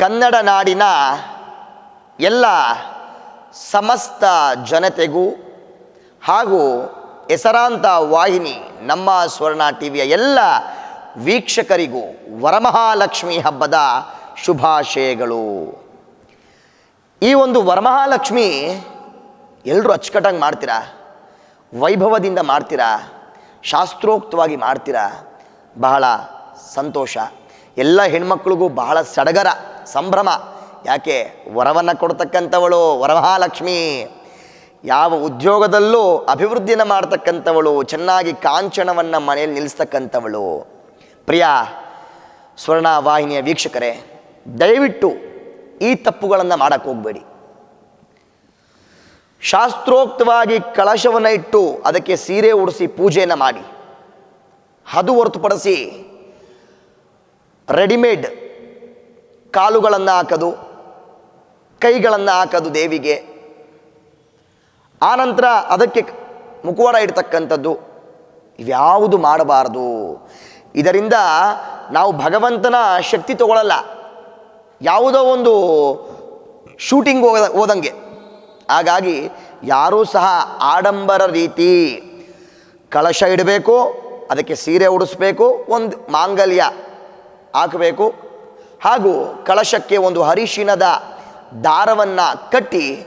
ಕನ್ನಡ ನಾಡಿನ ಎಲ್ಲ ಸಮಸ್ತ ಜನತೆಗೂ ಹಾಗೂ ಹೆಸರಾಂತ ವಾಹಿನಿ ನಮ್ಮ ಸ್ವರ್ಣ ಟಿವಿಯ ಎಲ್ಲ ವೀಕ್ಷಕರಿಗೂ ವರಮಹಾಲಕ್ಷ್ಮಿ ಹಬ್ಬದ ಶುಭಾಶಯಗಳು. ಈ ಒಂದು ವರಮಹಾಲಕ್ಷ್ಮಿ ಎಲ್ಲರೂ ಅಚ್ಚುಕಟ್ಟಾಗಿ ಮಾಡ್ತೀರಾ? ವೈಭವದಿಂದ ಮಾಡ್ತೀರಾ? ಶಾಸ್ತ್ರೋಕ್ತವಾಗಿ ಮಾಡ್ತೀರಾ? ಬಹಳ ಸಂತೋಷ. ಎಲ್ಲ ಹೆಣ್ಮಕ್ಳಿಗೂ ಬಹಳ ಸಡಗರ. ಸಂಭ್ರಮ. ಯಾಕೆ? ವರವನ್ನು ಕೊಡ್ತಕ್ಕಂಥವಳು ವರಮಹಾಲಕ್ಷ್ಮಿ. ಯಾವ ಉದ್ಯೋಗದಲ್ಲೂ ಅಭಿವೃದ್ಧಿಯನ್ನು ಮಾಡ್ತಕ್ಕಂಥವಳು, ಚೆನ್ನಾಗಿ ಕಾಂಚನವನ್ನು ಮನೆಯಲ್ಲಿ ನಿಲ್ಲಿಸ್ತಕ್ಕಂಥವಳು ಪ್ರಿಯ ಸ್ವರ್ಣ ವಾಹಿನಿಯ ವೀಕ್ಷಕರೇ, ದಯವಿಟ್ಟು ಈ ತಪ್ಪುಗಳನ್ನು ಮಾಡಕ್ಕೆ ಹೋಗಬೇಡಿ. ಶಾಸ್ತ್ರೋಕ್ತವಾಗಿ ಕಳಶವನ್ನು ಇಟ್ಟು ಅದಕ್ಕೆ ಸೀರೆ ಉಡಿಸಿ ಪೂಜೆಯನ್ನು ಮಾಡಿ. ಅದು ಹೊರತುಪಡಿಸಿ ರೆಡಿಮೇಡ್ ಕಾಲುಗಳನ್ನು ಹಾಕೋದು, ಕೈಗಳನ್ನು ಹಾಕೋದು ದೇವಿಗೆ. ಆನಂತರ ಅದಕ್ಕೆ ಮುಖವಾಡ ಇಡ್ತಕ್ಕಂಥದ್ದು. ಇವ್ಯಾವುದು ಮಾಡಬಾರದು. ಇದರಿಂದ ನಾವು ಭಗವಂತನ ಶಕ್ತಿ ತಗೊಳ್ಳಲ್ಲ ಯಾವುದೋ ಒಂದು ಶೂಟಿಂಗ್ ಹೋದ, ಹೋದಂಗೆ. ಹಾಗಾಗಿ ಯಾರೂ ಸಹ ಆಡಂಬರ ರೀತಿ ಕಳಶ ಇಡಬೇಕು, ಅದಕ್ಕೆ ಸೀರೆ ಉಡಿಸ್ಬೇಕು, ಒಂದು ಮಾಂಗಲ್ಯ ಹಾಕಬೇಕು. ಹಾಗೂ ಕಳಶಕ್ಕೆ ಒಂದು ಹರಿಶಿನದ ದಾರವನ್ನು ಕಟ್ಟಿ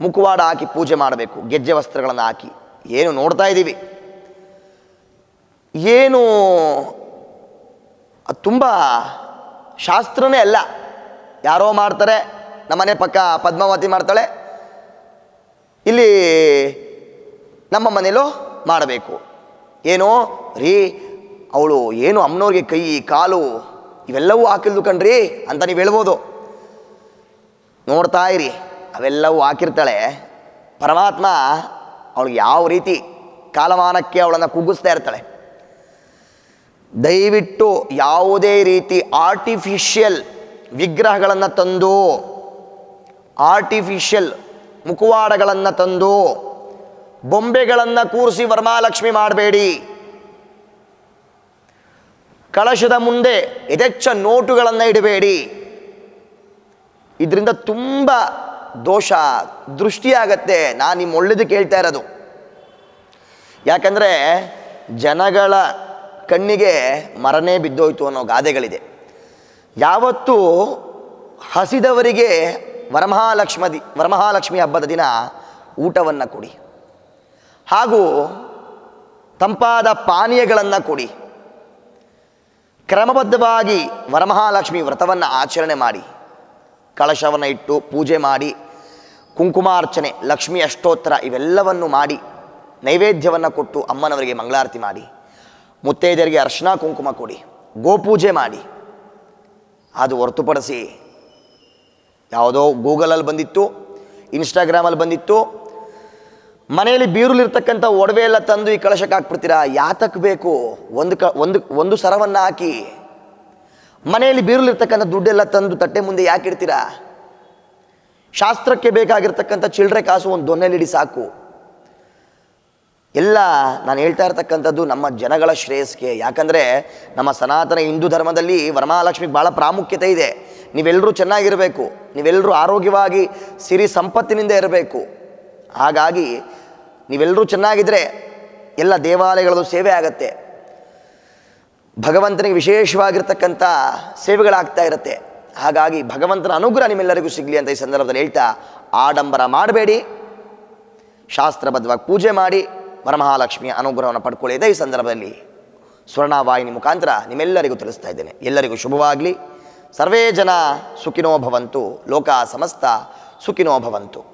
ಮುಖವಾಡ ಹಾಕಿ ಪೂಜೆ ಮಾಡಬೇಕು, ಗೆಜ್ಜೆ ವಸ್ತ್ರಗಳನ್ನು ಹಾಕಿ. ಏನು ನೋಡ್ತಾ ಇದ್ದೀವಿ. ಏನು ಅದು ತುಂಬ ಶಾಸ್ತ್ರನೇ ಅಲ್ಲ. ಯಾರೋ ಮಾಡ್ತಾರೆ ನಮ್ಮನೆ ಪಕ್ಕ ಪದ್ಮಾವತಿ ಮಾಡ್ತಾಳೆ. ಇಲ್ಲಿ ನಮ್ಮ ಮನೇಲೂ ಮಾಡಬೇಕು. ಏನು ರೀ, ಅವಳು ಏನು ಅಮ್ಮನವ್ರಿಗೆ ಕೈ, ಕಾಲು ಇವೆಲ್ಲವೂ ಹಾಕಿಲ್ದು ಕಣ್ರಿ ಅಂತ ನೀವು ಹೇಳ್ಬೋದು. ನೋಡ್ತಾ ಇರಿ, ಅವೆಲ್ಲವೂ ಹಾಕಿರ್ತಾಳೆ. ಪರಮಾತ್ಮ ಅವಳಿಗೆ ಯಾವ ರೀತಿ ಕಾಲಮಾನಕ್ಕೆ ಅವಳನ್ನು ಕುಗ್ಗಿಸ್ತಾ ಇರ್ತಾಳೆ. ದಯವಿಟ್ಟು ಯಾವುದೇ ರೀತಿ ಆರ್ಟಿಫಿಷಿಯಲ್ ವಿಗ್ರಹಗಳನ್ನು ತಂದು ಆರ್ಟಿಫಿಷಿಯಲ್ ಮುಖವಾಡಗಳನ್ನು ತಂದು, ಬೊಂಬೆಗಳನ್ನು ಕೂರಿಸಿ ವರ್ಮಾಲಕ್ಷ್ಮಿ ಮಾಡಬೇಡಿ. ಕಳಶದ ಮುಂದೆ ಯಥೇಚ್ಛ ನೋಟುಗಳನ್ನು ಇಡಬೇಡಿ. ಇದರಿಂದ ತುಂಬ ದೋಷ ದೃಷ್ಟಿಯಾಗತ್ತೆ. ನಾನು ನಿಮ್ಮ ಒಳ್ಳೇದು ಕೇಳ್ತಾ ಇರೋದು. ಯಾಕಂದರೆ ಜನಗಳ ಕಣ್ಣಿಗೆ ಮರನೇ ಬಿದ್ದೋಯ್ತು ಅನ್ನೋ ಗಾದೆಗಳಿದೆ. ಯಾವತ್ತೂ ಹಸಿದವರಿಗೆ ವರಮಹಾಲಕ್ಷ್ಮದಿ, ವರಮಹಾಲಕ್ಷ್ಮಿ ಹಬ್ಬದ ದಿನ ಊಟವನ್ನು ಕೊಡಿ. ಹಾಗೂ ತಂಪಾದ ಪಾನೀಯಗಳನ್ನು ಕೊಡಿ. ಕ್ರಮಬದ್ಧವಾಗಿ ವರಮಹಾಲಕ್ಷ್ಮಿ ವ್ರತವನ್ನು ಆಚರಣೆ ಮಾಡಿ, ಕಳಶವನ್ನು ಇಟ್ಟು ಪೂಜೆ ಮಾಡಿ, ಕುಂಕುಮಾರ್ಚನೆ, ಲಕ್ಷ್ಮಿ ಅಷ್ಟೋತ್ತರ ಇವೆಲ್ಲವನ್ನು ಮಾಡಿ, ನೈವೇದ್ಯವನ್ನು ಕೊಟ್ಟು ಅಮ್ಮನವರಿಗೆ ಮಂಗಳಾರತಿ ಮಾಡಿ, ಮುತ್ತೈದೆಯರಿಗೆ ಅರ್ಶಿನ ಕುಂಕುಮ ಕೊಡಿ, ಗೋಪೂಜೆ ಮಾಡಿ. ಅದು ಹೊರತುಪಡಿಸಿ ಯಾವುದೋ ಗೂಗಲಲ್ಲಿ ಬಂದಿತ್ತು ಇನ್ಸ್ಟಾಗ್ರಾಮಲ್ಲಿ ಬಂದಿತ್ತು ಮನೆಯಲ್ಲಿ ಬೀರುಲಿರ್ತಕ್ಕಂಥ ಒಡವೆ ಎಲ್ಲ ತಂದು ಈ ಕಳಶಕ್ಕೆ ಹಾಕ್ಬಿಡ್ತೀರಾ? ಯಾತಕ್ಕೆ ಬೇಕು? ಒಂದು ಕ, ಒಂದು ಒಂದು ಸರವನ್ನು ಹಾಕಿ. ಮನೆಯಲ್ಲಿ ಬೀರುಲಿರ್ತಕ್ಕಂಥ ದುಡ್ಡೆಲ್ಲ ತಂದು ತಟ್ಟೆ ಮುಂದೆ ಯಾಕೆ ಇಡ್ತೀರಾ? ಶಾಸ್ತ್ರಕ್ಕೆ ಬೇಕಾಗಿರ್ತಕ್ಕಂಥ ಚಿಲ್ಲರೆ ಕಾಸು ಒಂದು ದೊನ್ನೆಲಿಡಿ ಸಾಕು. ಎಲ್ಲ ನಾನು ಹೇಳ್ತಾ ಇರ್ತಕ್ಕಂಥದ್ದು ನಮ್ಮ ಜನಗಳ ಶ್ರೇಯಸ್ಗೆ ಯಾಕಂದರೆ ನಮ್ಮ ಸನಾತನ ಹಿಂದೂ ಧರ್ಮದಲ್ಲಿ ವರಮಹಾಲಕ್ಷ್ಮಿಗೆ ಭಾಳ ಪ್ರಾಮುಖ್ಯತೆ ಇದೆ. ನೀವೆಲ್ಲರೂ ಚೆನ್ನಾಗಿರಬೇಕು. ನೀವೆಲ್ಲರೂ ಆರೋಗ್ಯವಾಗಿ ಸಿರಿ ಸಂಪತ್ತಿನಿಂದ ಇರಬೇಕು. ಹಾಗಾಗಿ ನೀವೆಲ್ಲರೂ ಚೆನ್ನಾಗಿದ್ದರೆ ಎಲ್ಲ ದೇವಾಲಯಗಳದ್ದು ಸೇವೆ ಆಗತ್ತೆ. ಭಗವಂತನಿಗೆ ವಿಶೇಷವಾಗಿರ್ತಕ್ಕಂಥ ಸೇವೆಗಳಾಗ್ತಾ ಇರುತ್ತೆ. ಹಾಗಾಗಿ ಭಗವಂತನ ಅನುಗ್ರಹ ನಿಮ್ಮೆಲ್ಲರಿಗೂ ಸಿಗಲಿ ಅಂತ ಈ ಸಂದರ್ಭದಲ್ಲಿ ಹೇಳ್ತಾ ಆಡಂಬರ ಮಾಡಬೇಡಿ. ಶಾಸ್ತ್ರಬದ್ಧವಾಗಿ ಪೂಜೆ ಮಾಡಿ ವರಮಹಾಲಕ್ಷ್ಮಿಯ ಅನುಗ್ರಹವನ್ನು ಪಡ್ಕೊಳ್ಳಿದೆ ಈ ಸಂದರ್ಭದಲ್ಲಿ ಸ್ವರ್ಣವಾಹಿನಿ ಮುಖಾಂತರ ನಿಮ್ಮೆಲ್ಲರಿಗೂ ತಿಳಿಸ್ತಾ ಇದ್ದೇನೆ. ಎಲ್ಲರಿಗೂ ಶುಭವಾಗಲಿ. ಸರ್ವೇ ಜನ ಸುಖಿನೋ ಭವಂತು, ಲೋಕ ಸಮಸ್ತ ಸುಖಿನೋ ಭವಂತು.